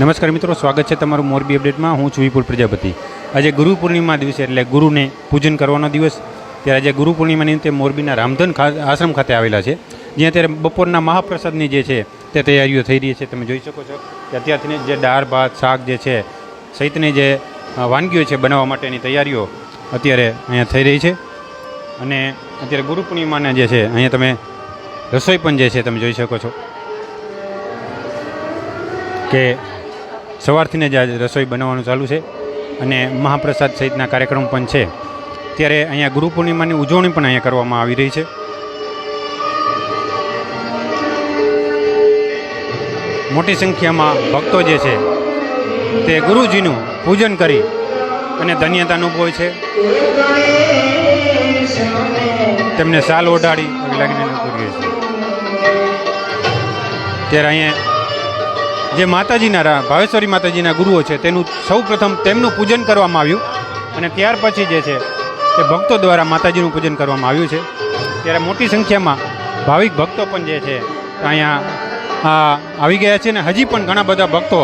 નમસ્કાર મિત્રો, સ્વાગત છે તમારું મોરબી અપડેટમાં. હું છું વિપુલ પ્રજાપતિ. આજે ગુરુ પૂર્ણિમા દિવસે, એટલે ગુરુને પૂજન કરવાનો દિવસ. ત્યારે આજે ગુરુ પૂર્ણિમા નિમિત્તે મોરબીના રામધન આશ્રમ ખાતે આવેલા છે. જ્યાં અત્યારે બપોરના મહાપ્રસાદની જે છે, તે તૈયારીઓ થઈ રહી છે. તમે જોઈ શકો છો કે અત્યારથી જે દાળ, ભાત, શાક જે છે, સહિતની જે વાનગીઓ છે બનાવવા માટેની તૈયારીઓ અત્યારે અહીંયા થઈ રહી છે. અને અત્યારે ગુરુ પૂર્ણિમાના જે છે, અહીંયા તમે રસોઈ પણ જે છે, તમે જોઈ શકો છો કે સવારથીને જ આ રસોઈ બનાવવાનું ચાલુ છે અને મહાપ્રસાદ સહિતના કાર્યક્રમ પણ છે. ત્યારે અહીંયા ગુરુ પૂર્ણિમાની ઉજવણી પણ અહીંયા કરવામાં આવી રહી છે. મોટી સંખ્યામાં ભક્તો જે છે, તે ગુરુજીનું પૂજન કરી અને ધન્યતા અનુભવે છે. તેમને સાલ ઓઢાડી લાગીને કરીએ છે. ત્યારે અહીંયા જે માતાજીના ભાવેશ્વરી માતાજીના ગુરુઓ છે, તેનું સૌ પ્રથમ તેમનું પૂજન કરવામાં આવ્યું. અને ત્યાર પછી જે છે, તે ભક્તો દ્વારા માતાજીનું પૂજન કરવામાં આવ્યું છે. ત્યારે મોટી સંખ્યામાં ભાવિક ભક્તો પણ જે છે, અહીંયા આવી ગયા છે ને હજી પણ ઘણા બધા ભક્તો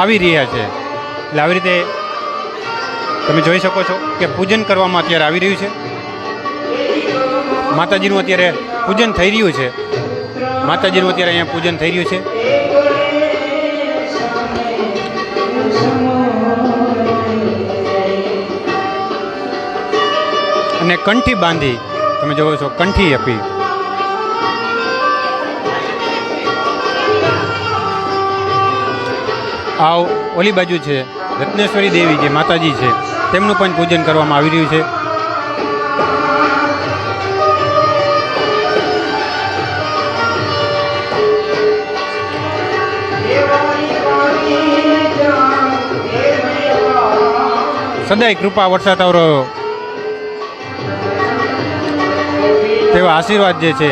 આવી રહ્યા છે. એટલે આવી રીતે તમે જોઈ શકો છો કે પૂજન કરવામાં અત્યારે આવી રહ્યું છે. માતાજીનું અત્યારે પૂજન થઈ રહ્યું છે. માતાજીનું અત્યારે અહીંયા પૂજન થઈ રહ્યું છે. અને કંઠી બાંધી, તમે જોવો છો, કંઠી આપી. આવ ઓલી બાજુ છે, રત્નેશ્વરી દેવી જે માતાજી છે, તેમનું પણ પૂજન કરવામાં આવી રહ્યું છે. સદાય કૃપા વરસાદ રહો તેવા આશીર્વાદ જે છે,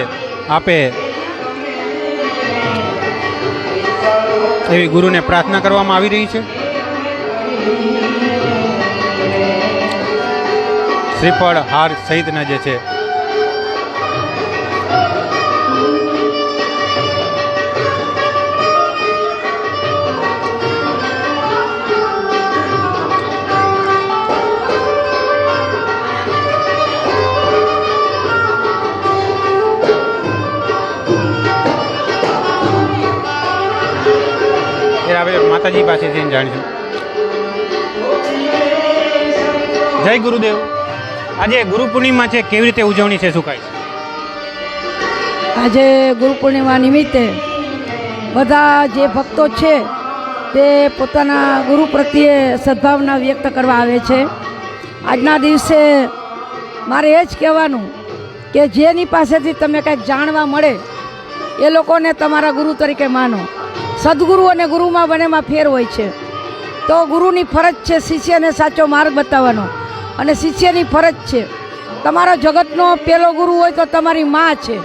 આપે એવી ગુરુને પ્રાર્થના કરવામાં આવી રહી છે. શ્રીફળ હાર સહિતના જે છે માતાજી પાસેથી જાણીશું. જય ગુરુદેવ. આજે ગુરુ પૂર્ણિમા છે, કેવી રીતે ઉજવણી છે, શું કાંઈ આજે ગુરુ પૂર્ણિમા નિમિત્તે બધા જે ભક્તો છે, તે પોતાના ગુરુ પ્રત્યે સદભાવના વ્યક્ત કરવા આવે છે. આજના દિવસે મારે એ જ કહેવાનું કે જેની પાસેથી તમે કંઈક જાણવા મળે, એ લોકોને તમારા ગુરુ તરીકે માનો. સદગુરુ અને ગુરુમાં બંનેમાં ફેર હોય છે. તો ગુરુની ફરજ છે શિષ્યને સાચો માર્ગ બતાવવાનો. અને શિષ્યની ફરજ છે, તમારો જગતનો પહેલો ગુરુ હોય તો તમારી મા છે.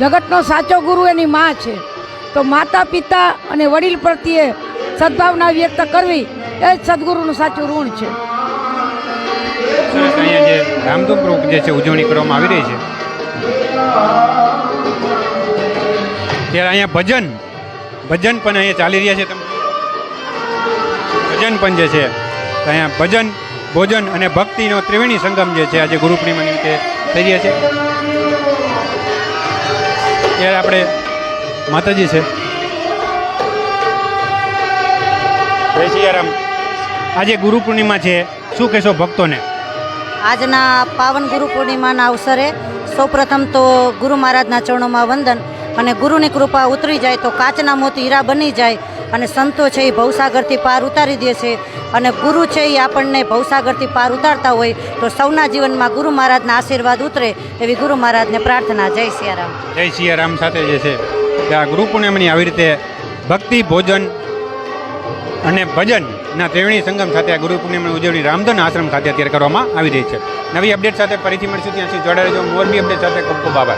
જગતનો સાચો ગુરુ એની મા છે. તો માતા, પિતા અને વડીલ પ્રત્યે સદભાવના વ્યક્ત કરવી એ જ સદગુરુનું સાચું ઋણ છે. છે, ઉજવણી કરવામાં આવી રહી છે. ત્યારે અહીંયા ભજન ભજન પણ અહીંયા ચાલી રહ્યા છે તમે ભજન પણ જે છે, અહીંયા ભજન, ભોજન અને ભક્તિનો ત્રિવેણી સંગમ જે છે, આજે ગુરુ પૂર્ણિમા નિમિત્તે થઈ રહ્યા છે. ત્યારે આપણે માતાજી છે. જય સિયારામ. આજે ગુરુ પૂર્ણિમા છે. શું કહેશો ભક્તોને? આજના પાવન ગુરુ પૂર્ણિમાના અવસરે સૌપ્રથમ તો ગુરુ મહારાજના ચરણોમાં વંદન અને ગુરુની કૃપા ઉતરી જાય તો કાચના મોતી હીરા બની જાય અને સંતો છે એ ભવસાગરથી પાર ઉતારી દે છે. અને ગુરુ છે એ આપણને ભવસાગરથી પાર ઉતારતા હોય તો સૌના જીવનમાં ગુરુ મહારાજના આશીર્વાદ ઉતરે એવી ગુરુ મહારાજને પ્રાર્થના. જય સિયારામ. જય સિયારામ સાથે જે છે કે આ ગુરુ પૂર્ણિમાની આવી રીતે ભક્તિ, ભોજન અને ભજનના ત્રિવેણી સંગમ સાથે આ ગુરુ પૂર્ણિમાની ઉજવણી રામધન આશ્રમ ખાતે અત્યારે કરવામાં આવી રહી છે. નવી અપડેટ સાથે ફરીથી મળીશું. ત્યાં સુધી રહેજો. મોરબી અપડેટ સાથે ખૂબ ખૂબ આભાર.